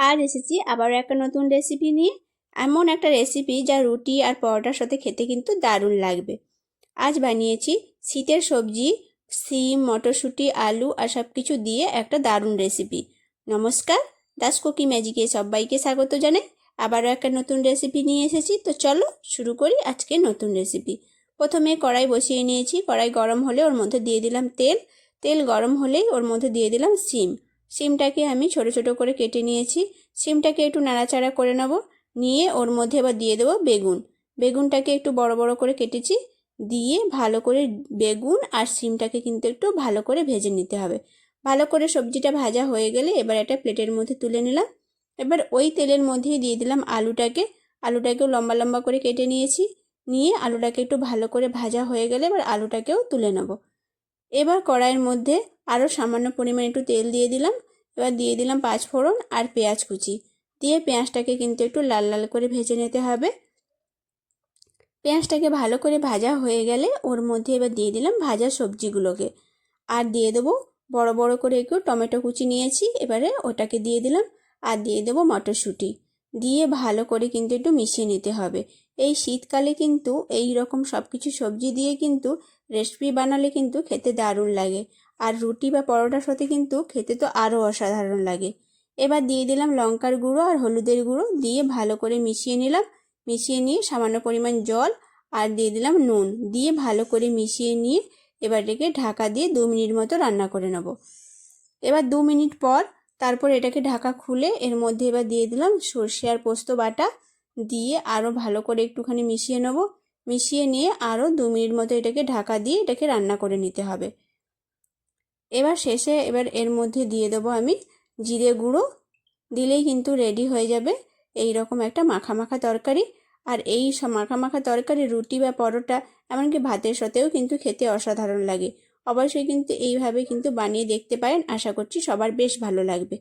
আর এসেছি আবারও একটা নতুন রেসিপি নিয়ে। এমন একটা রেসিপি যা রুটি আর পরোটার সাথে খেতে কিন্তু দারুণ লাগবে। আজ বানিয়েছি শীতের সবজি, সিম, মটরশুঁটি, আলু আর সব কিছু দিয়ে একটা দারুণ রেসিপি নমস্কার, দাস কুকি ম্যাজিকে সবাইকে স্বাগত জানাই। আবারও একটা নতুন রেসিপি নিয়ে এসেছি। তো চলো শুরু করি আজকে নতুন রেসিপি প্রথমে কড়াই বসিয়ে নিয়েছি। কড়াই গরম হলে ওর মধ্যে দিয়ে দিলাম তেল। তেল গরম হলেই ওর মধ্যে দিয়ে দিলাম সিম। সিমটাকে আমি ছোট ছোট করে কেটে নিয়েছি। সিমটাকে একটু নাড়াচাড়া করে নেব। নিয়ে ওর মধ্যে এবার দিয়ে দেবো বেগুন। বেগুনটাকে একটু বড় বড় করে কেটেছি। দিয়ে ভালো করে বেগুন আর সিমটাকে কিন্তু একটু ভালো করে ভেজে নিতে হবে। ভালো করে সবজিটা ভাজা হয়ে গেলে এবার একটা প্লেটের মধ্যে তুলে নিলাম। এবার ওই তেলের মধ্যেই দিয়ে দিলাম আলুটাকে। আলুটাকেও লম্বা লম্বা করে কেটে নিয়েছি। নিয়ে আলুটাকে একটু ভালো করে ভাজা হয়ে গেলে এবার আলুটাকেও তুলে নেব। এবার কড়াইয়ের মধ্যে আরও সামান্য পরিমাণ একটু তেল দিয়ে দিলাম। এবার দিয়ে দিলাম পাঁচ ফোড়ন আর পেঁয়াজ কুচি। দিয়ে পেঁয়াজটাকে কিন্তু একটু লাল লাল করে ভেজে নিতে হবে। পেঁয়াজটাকে ভালো করে ভাজা হয়ে গেলে ওর মধ্যে এবার দিয়ে দিলাম ভাজা সবজিগুলোকে। আর দিয়ে দেবো বড় বড় করে একটু টমেটো কুচি নিয়েছি। এবারে ওটাকে দিয়ে দিলাম আর দিয়ে দেবো মটরশুঁটি। দিয়ে ভালো করে কিন্তু একটু মিশিয়ে নিতে হবে। এই শীতকালে কিন্তু এই রকম সব কিছু সবজি দিয়ে কিন্তু রেসিপি বানালে কিন্তু খেতে দারুণ লাগে। আর রুটি বা পরোটার সাথে কিন্তু খেতে তো আরও অসাধারণ লাগে। এবার দিয়ে দিলাম লঙ্কার গুঁড়ো আর হলুদের গুঁড়ো দিয়ে ভালো করে মিশিয়ে নিলাম। মিশিয়ে নিয়ে সামান্য পরিমাণ জল আর দিয়ে দিলাম নুন। দিয়ে ভালো করে মিশিয়ে নিয়ে এবার এটাকে ঢাকা দিয়ে দু মিনিট মতো রান্না করে নেব। এবার দু মিনিট পর তারপর এটাকে ঢাকা খুলে এর মধ্যে এবার দিয়ে দিলাম সর্ষে আর পোস্ত বাটা দিয়ে আরও ভালো করে একটুখানি মিশিয়ে নেব। মিশিয়ে নিয়ে আরও দু মিনিট মতো এটাকে ঢাকা দিয়ে এটাকে রান্না করে নিতে হবে। এবার শেষে এবার এর মধ্যে দিয়ে দেবো আমি জিরে গুঁড়ো। দিলেই কিন্তু রেডি হয়ে যাবে এই রকম একটা মাখা মাখা তরকারি। আর এই মাখা মাখা তরকারি রুটি বা পরোটা এমনকি ভাতের সাথেও কিন্তু খেতে অসাধারণ লাগে। অবশ্যই কিন্তু এইভাবে কিন্তু বানিয়ে দেখতে পারেন। আশা করছি সবার বেশ ভালো লাগবে।